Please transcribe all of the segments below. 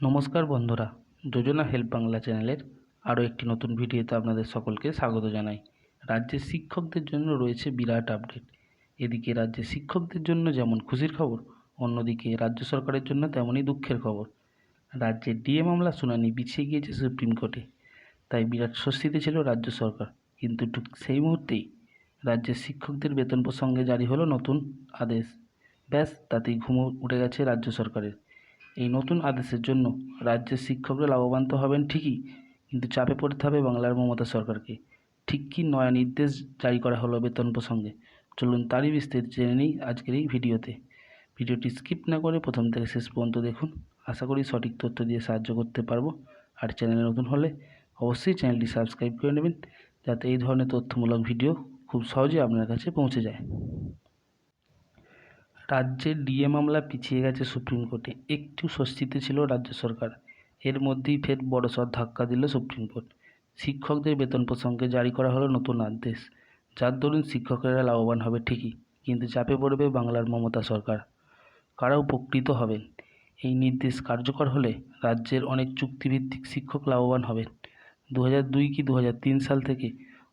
নমস্কার বন্ধুরা যোজনা হেল্প বাংলা চ্যানেলের আরও একটি নতুন ভিডিওতে আপনাদের সকলকে স্বাগত জানাই। রাজ্যের শিক্ষকদের জন্য রয়েছে বিরাট আপডেট। এদিকে রাজ্যের শিক্ষকদের জন্য যেমন খুশির খবর, অন্যদিকে রাজ্য সরকারের জন্য তেমনই দুঃখের খবর। রাজ্যের ডিএ মামলা শুনানি পিছিয়ে গিয়েছে সুপ্রিম কোর্টে, তাই বিরাট স্বস্তিতে ছিল রাজ্য সরকার। কিন্তু সেই মুহূর্তেই রাজ্যের শিক্ষকদের বেতন প্রসঙ্গে জারি হলো নতুন আদেশ। ব্যাস, তাতেই ঘুমো উঠে গেছে রাজ্য সরকারের। এই নতুন আদেশের জন্য রাজ্যের শিক্ষকরা লাভবান তো হবেন ঠিকই, কিন্তু চাপে পড়তে হবে বাংলার মমতা সরকারকে। ঠিক কী নয়া নির্দেশ জারি করা হলো বেতন প্রসঙ্গে? চলুন তারই বিস্তারিত জেনে নিই আজকের এই ভিডিওতে। ভিডিওটি স্কিপ না করে প্রথম থেকে শেষ পর্যন্ত দেখুন। আশা করি সঠিক তথ্য দিয়ে সাহায্য করতে পারব। আর চ্যানেলে নতুন হলে অবশ্যই চ্যানেলটি সাবস্ক্রাইব করে নেবেন, যাতে এই ধরনের তথ্যমূলক ভিডিও খুব সহজে আপনার কাছে পৌঁছে যায়। রাজ্যের ডিএ মামলা পিছিয়ে গেছে সুপ্রিম কোর্টে। একটু স্বস্তিতে ছিল রাজ্য সরকার। এর মধ্যেই ফের বড়সড় ধাক্কা দিল সুপ্রিম কোর্ট। শিক্ষকদের বেতন প্রসঙ্গে জারি করা হলো নতুন আদেশ। যার দরুন শিক্ষকেরা লাভবান হবে ঠিকই, কিন্তু চাপে পড়বে বাংলার মমতা সরকার। কারা উপকৃত হবেন? এই নির্দেশ কার্যকর হলে রাজ্যের অনেক চুক্তিভিত্তিক শিক্ষক লাভবান হবেন। দু দুই কি দু হাজার তিন সাল থেকে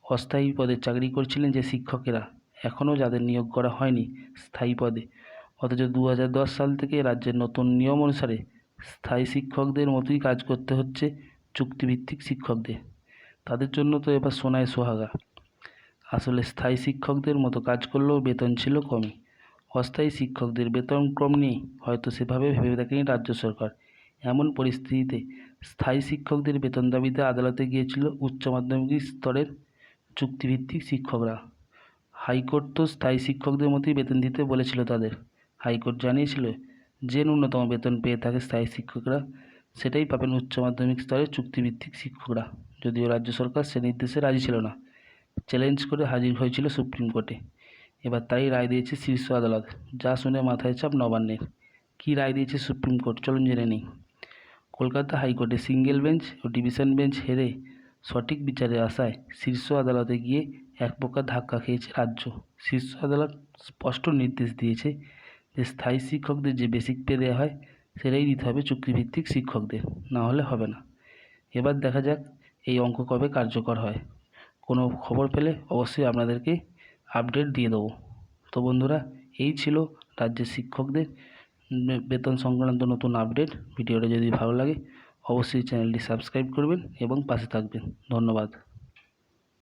অস্থায়ী পদে চাকরি করছিলেন যে শিক্ষকেরা। এখনও যাদের নিয়োগ করা হয়নি স্থায়ী পদে। অথচ দু হাজার দশ সাল থেকে রাজ্যের নতুন নিয়ম অনুসারে স্থায়ী শিক্ষকদের মতোই কাজ করতে হচ্ছে চুক্তিভিত্তিক শিক্ষকদের। তাদের জন্য তো এবার সোনায় সোহাগা। আসলে স্থায়ী শিক্ষকদের মতো কাজ করলেও বেতন ছিল কমই। অস্থায়ী শিক্ষকদের বেতন ক্রম নিয়ে হয়তো সেভাবে ভেবে দেখেনি রাজ্য সরকার। এমন পরিস্থিতিতে স্থায়ী শিক্ষকদের বেতন দাবিতে আদালতে গিয়েছিল উচ্চ মাধ্যমিক স্তরের চুক্তিভিত্তিক শিক্ষকরা। হাইকোর্ট তো স্থায়ী শিক্ষকদের মতোই বেতন দিতে বলেছিল তাদের। হাইকোর্ট জানিয়েছিল, যে ন্যূনতম বেতন পেয়ে থাকে স্থায়ী শিক্ষকরা, সেটাই পাবেন উচ্চ মাধ্যমিক স্তরের চুক্তিভিত্তিক শিক্ষকরা, যদিও রাজ্য সরকার সে নির্দেশে রাজি ছিল না। চ্যালেঞ্জ করে হাজির হয়েছিল সুপ্রিম কোর্টে। এবার তাই রায় দিয়েছে শীর্ষ আদালত, যা শুনে মাথায় চাপ নবান্নের। কী রায় দিয়েছে সুপ্রিম কোর্ট চলুন জেনে নিই। কলকাতা হাইকোর্টে সিঙ্গেল বেঞ্চ ও ডিভিশন বেঞ্চ হেরে সঠিক বিচারে আসায় শীর্ষ আদালতে গিয়ে এক প্রকার ধাক্কা খেয়েছে রাজ্য। শীর্ষ আদালত স্পষ্ট নির্দেশ দিয়েছে যে স্থায়ী শিক্ষকদের যে বেসিক পে দেওয়া হয়, সেটাই দিতে হবে চুক্তিভিত্তিক শিক্ষকদের। না হলে হবে না। এবার দেখা যাক এই অঙ্ক কবে কার্যকর হয়। কোনো খবর পেলে অবশ্যই আপনাদেরকে আপডেট দিয়ে দেবো। তো বন্ধুরা, এই ছিল রাজ্যের শিক্ষকদের বেতন সংক্রান্ত নতুন আপডেট ভিডিওটা যদি ভালো লাগে, অবশ্যই চ্যানেলটি সাবস্ক্রাইব করবেন এবং পাশে থাকবেন। ধন্যবাদ।